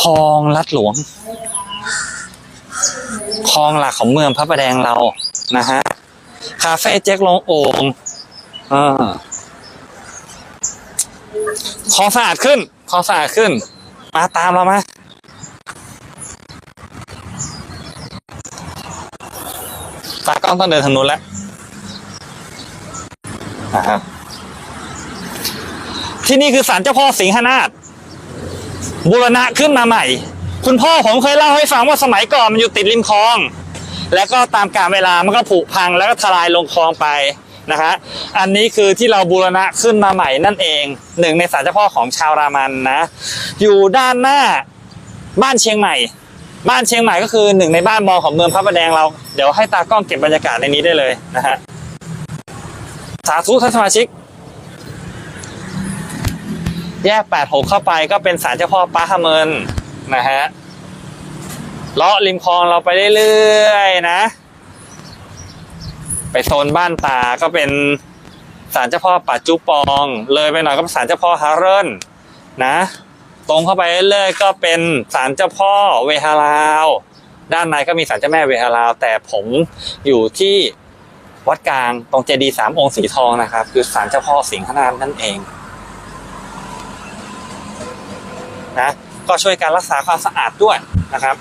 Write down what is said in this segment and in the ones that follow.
คลองลัดหลวง คลองหลักของเมืองพระประแดงเรานะฮะ คาเฟ่เจ๊กลงโอ่งอคลองสะอาดขึ้นคลองสะอาดขึ้น มาตามเรามาตากล้องต้องเดินทางนู้นแล้วนะครับที่นี่คือศาลเจ้าพ่อสิงหนาถ บูรณะขึ้นมาใหม่ คุณพ่อผมเคยเล่าให้ฟังว่าสมัยก่อนมันอยู่ติดริมคลอง แล้วก็ตามกาลเวลามันก็ผุพังแล้วก็ทลายลงคลองไปนะฮะอันนี้คือที่เราบูรณะขึ้นมาใหม่นั่นเองหนึ่งในศาลเจ้าพ่อของชาวรามันนะ อยู่ด้านหน้าบ้านเชียงใหม่ บ้านเชียงใหม่ก็คือหนึ่งในบ้านมอของเมืองพระประแดงเรา เดี๋ยวให้ตากล้องเก็บบรรยากาศในนี้ได้เลยนะฮะสาธุท่านสมาชิก แยกแปดหกเข้าไปก็เป็นศาลเจ้าพ่อป้าฮะเมินนะฮะเลาะริมคลองเราไปเรื่อยๆนะ ไปโซนบ้านตาก็เป็นศาลเจ้าพ่อปัจจุปอง เลยไปหน่อยก็เป็นศาลเจ้าพ่อฮาร์เรนนะ ตรงเข้าไปเรื่อยๆก็เป็นศาลเจ้าพ่อเวฮาราว ด้านในก็มีศาลเจ้าแม่เวฮาราว แต่ผมอยู่ที่วัดกลางตรงเจดีย์สามองค์สีทองนะครับ คือศาลเจ้าพ่อสิงห์ขนาถนั่นเองนะ ก็ช่วยการรักษาความสะอาดด้วยนะครับ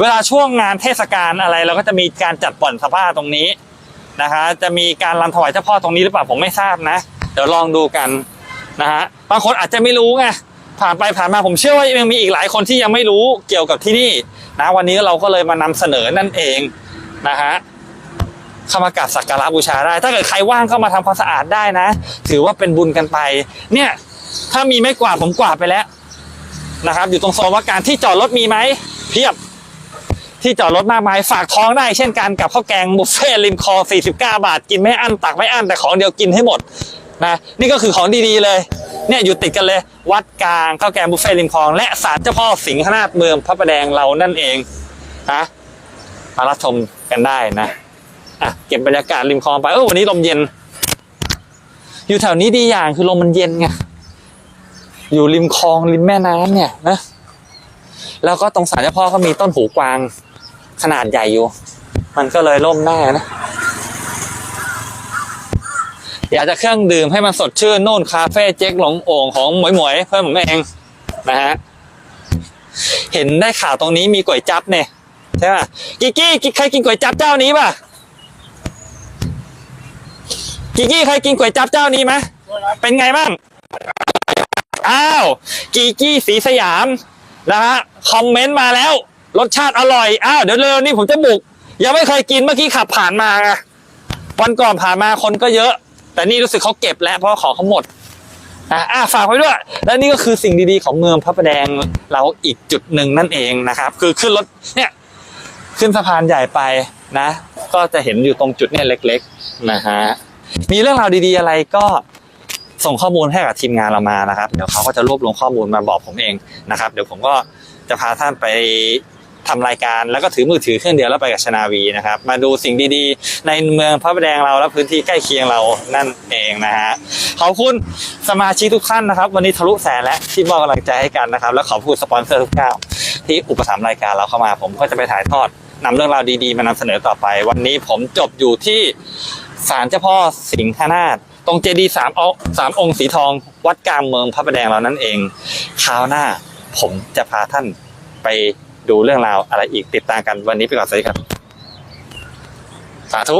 เวลาช่วงงานเทศกาลอะไรเราก็จะมีการจัดป่อนสภาตรงนี้นะคะ จะมีการรำถวายเจ้าพ่อตรงนี้หรือเปล่าผมไม่ทราบนะ เดี๋ยวลองดูกันนะฮะบางคนอาจจะไม่รู้ไงผ่านไปผ่านมาผมเชื่อว่ายังมีอีกหลายคนที่ยังไม่รู้เกี่ยวกับที่นี่นะวันนี้เราก็เลยมานำเสนอนั่นเองนะฮะ เข้ามากราบสักการะบูชาได้ ถ้าเกิดใครว่างเข้ามาทำความสะอาดได้นะ ถือว่าเป็นบุญกันไป เนี่ยถ้ามีไม่กวาดผมกวาดไปแล้วนะครับ อยู่ตรงโซนว่าการที่จอดรถมีไหมเพียบที่จอดรถมากมายฝากท้องได้เช่นกันกับข้าวแกงบุฟเฟ่ริมคลอง49 บาท กินไม่อั้นตักไม่อั้นแต่ของเดียวกินให้หมดนะนี่ก็คือของดีๆเลย เนี่ยอยู่ติดกันเลย วัดกลางข้าวแกงบุฟเฟ่ริมคลองและศาลเจ้าพ่อสิงหนาถเมืองพระประแดงเรานั่นเองนะมารับชมกันได้นะ อะเก็บบรรยากาศริมคลองไปเออวันนี้ลมเย็น อยู่แถวนี้ดีอย่างคือลมมันเย็นไงอยู่ริมคลองริมแม่น้ำเนี่ยนะแล้วก็ตรงศาลเจ้าพ่อก็มีต้นหูกวางขนาดใหญ่อยู่ มันก็เลยร่มแน่นะอยากจะเครื่องดื่มให้มันสดชื่นนู่นคาเฟ่เจ๊กหลงโอ่งของหมวยหมวยเพื่อนผมเองนะฮะเห็นได้ข่าวตรงนี้มีก๋วยจั๊บเนี่ยใช่ป่ะกิกกี้กิใครกินก๋วยจั๊บเจ้านี้ป่ะ กิกกี้ใครกินก๋วยจั๊บเจ้านี้ไหมเป็นไงบ้าง อ้าวกีกี้สีสยามนะฮะคอมเมนต์มาแล้ว รสชาติอร่อย อ้าว เดี๋ยวเร็วนี้ผมจะบุก ยังไม่เคยกินเมื่อกี้ขับผ่านมาไงวันก่อนผ่านมาคนก็เยอะ แต่นี่รู้สึกเขาเก็บแล้วเพราะของเขาหมดอะอะฝากไว้ด้วย และนี่ก็คือสิ่งดีๆของเมืองพระประแดงเราอีกจุดหนึ่งนั่นเองนะครับ คือขึ้นรถเนี่ยขึ้นสะพานใหญ่ไปนะ ก็จะเห็นอยู่ตรงจุดเนี่ยเล็ก ๆ นะฮะ มีเรื่องราวดีๆอะไรก็ส่งข้อมูลให้กับทีมงานเรามานะครับ เดี๋ยวเขาก็จะรวบรวมข้อมูลมาบอกผมเองนะครับ เดี๋ยวผมก็จะพาท่านไปทำรายการแล้วก็ถือมือถือเครื่องเดียวแล้วไปกับชนาวีนะครับ มาดูสิ่งดีๆ ในเมืองพระประแดงเราและพื้นที่ใกล้เคียงเรานั่นเองนะฮะขอบคุณสมาชิกทุกท่านนะครับ วันนี้ทะลุแสนแล้วที่มอบกำลังใจให้กันนะครับ แล้วขอบคุณสปอนเซอร์ทุกเจ้าที่อุปถัมภ์รายการเราเข้ามา ผมก็จะไปถ่ายทอดนำเรื่องราวดีๆ มานำเสนอต่อไป วันนี้ผมจบอยู่ที่ ศาลเจ้าพ่อสิงหนาฏตรงเจดีย์สามอสามองค์สีทอง วัดกลางเมืองพระประแดงเรานั่นเองคราวหน้า ผมจะพาท่านไปดูเรื่องราวอะไรอีกติดตามกันวันนี้ไปก่อนสวัสดีครับ สาธุ